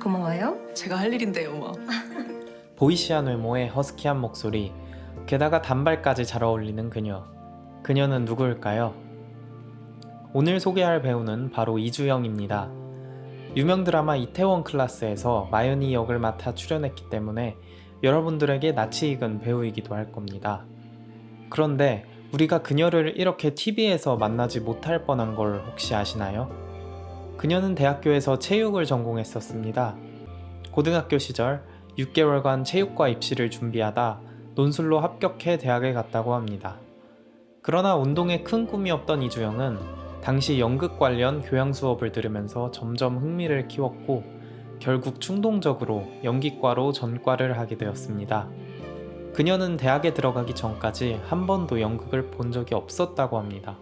고마워요. 제가 할 일인데요, 뭐. 보이시한 외모에 허스키한 목소리, 게다가 단발까지 잘 어울리는 그녀. 그녀는 누구일까요? 오늘 소개할 배우는 바로 이주영입니다. 유명 드라마 이태원 클라스에서 마연이 역을 맡아 출연했기 때문에 여러분들에게 낯이 익은 배우이기도 할 겁니다. 그런데 우리가 그녀를 이렇게 TV에서 만나지 못할 뻔한 걸 혹시 아시나요? 그녀는 대학교에서 체육을 전공했었습니다. 고등학교 시절 6개월간 체육과 입시를 준비하다 논술로 합격해 대학에 갔다고 합니다. 그러나 운동에 큰 꿈이 없던 이주영은 당시 연극 관련 교양 수업을 들으면서 점점 흥미를 키웠고 결국 충동적으로 연기과로 전과를 하게 되었습니다. 그녀는 대학에 들어가기 전까지 한 번도 연극을 본 적이 없었다고 합니다.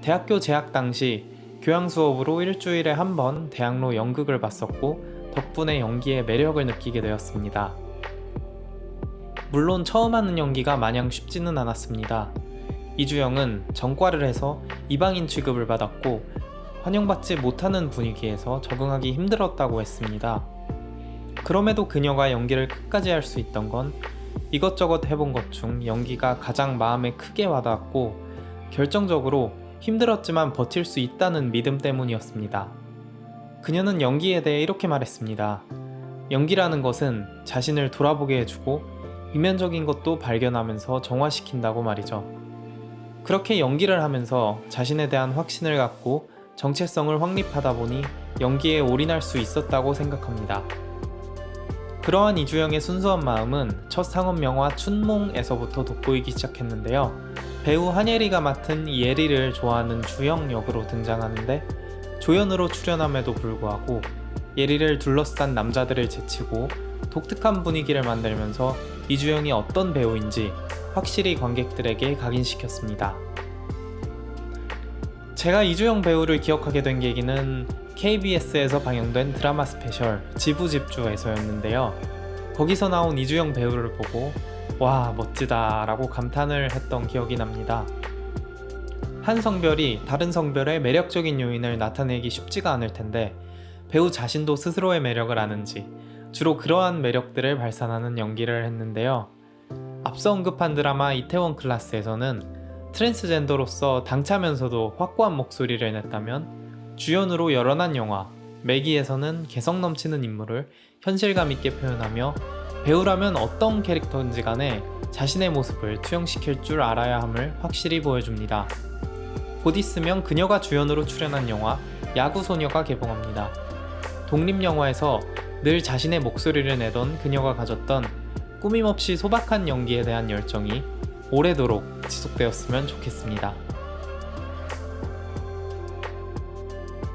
대학교 재학 당시 교양 수업으로 일주일에 한 번 대학로 연극을 봤었고 덕분에 연기의 매력을 느끼게 되었습니다. 물론 처음 하는 연기가 마냥 쉽지는 않았습니다. 이주영은 전과를 해서 이방인 취급을 받았고 환영받지 못하는 분위기에서 적응하기 힘들었다고 했습니다. 그럼에도 그녀가 연기를 끝까지 할 수 있던 건 이것저것 해본 것 중 연기가 가장 마음에 크게 와닿았고 결정적으로 힘들었지만 버틸 수 있다는 믿음 때문이었습니다. 그녀는 연기에 대해 이렇게 말했습니다. 연기라는 것은 자신을 돌아보게 해주고 이면적인 것도 발견하면서 정화시킨다고 말이죠. 그렇게 연기를 하면서 자신에 대한 확신을 갖고 정체성을 확립하다 보니 연기에 올인할 수 있었다고 생각합니다. 그러한 이주영의 순수한 마음은 첫 상업 영화 춘몽에서부터 돋보이기 시작했는데요. 배우 한예리가 맡은 예리를 좋아하는 주영 역으로 등장하는데 조연으로 출연함에도 불구하고 예리를 둘러싼 남자들을 제치고 독특한 분위기를 만들면서 이주영이 어떤 배우인지 확실히 관객들에게 각인시켰습니다. 제가 이주영 배우를 기억하게 된 계기는 KBS에서 방영된 드라마 스페셜 지부집주에서였는데요. 거기서 나온 이주영 배우를 보고 와 멋지다 라고 감탄을 했던 기억이 납니다. 한 성별이 다른 성별의 매력적인 요인을 나타내기 쉽지가 않을 텐데 배우 자신도 스스로의 매력을 아는지 주로 그러한 매력들을 발산하는 연기를 했는데요. 앞서 언급한 드라마 이태원 클라스에서는 트랜스젠더로서 당차면서도 확고한 목소리를 냈다면 주연으로 열연한 영화 매기에서는 개성 넘치는 인물을 현실감 있게 표현하며 배우라면 어떤 캐릭터인지 간에 자신의 모습을 투영시킬 줄 알아야 함을 확실히 보여줍니다. 곧 있으면 그녀가 주연으로 출연한 영화 야구소녀가 개봉합니다. 독립영화에서 늘 자신의 목소리를 내던 그녀가 가졌던 꾸밈없이 소박한 연기에 대한 열정이 오래도록 지속되었으면 좋겠습니다.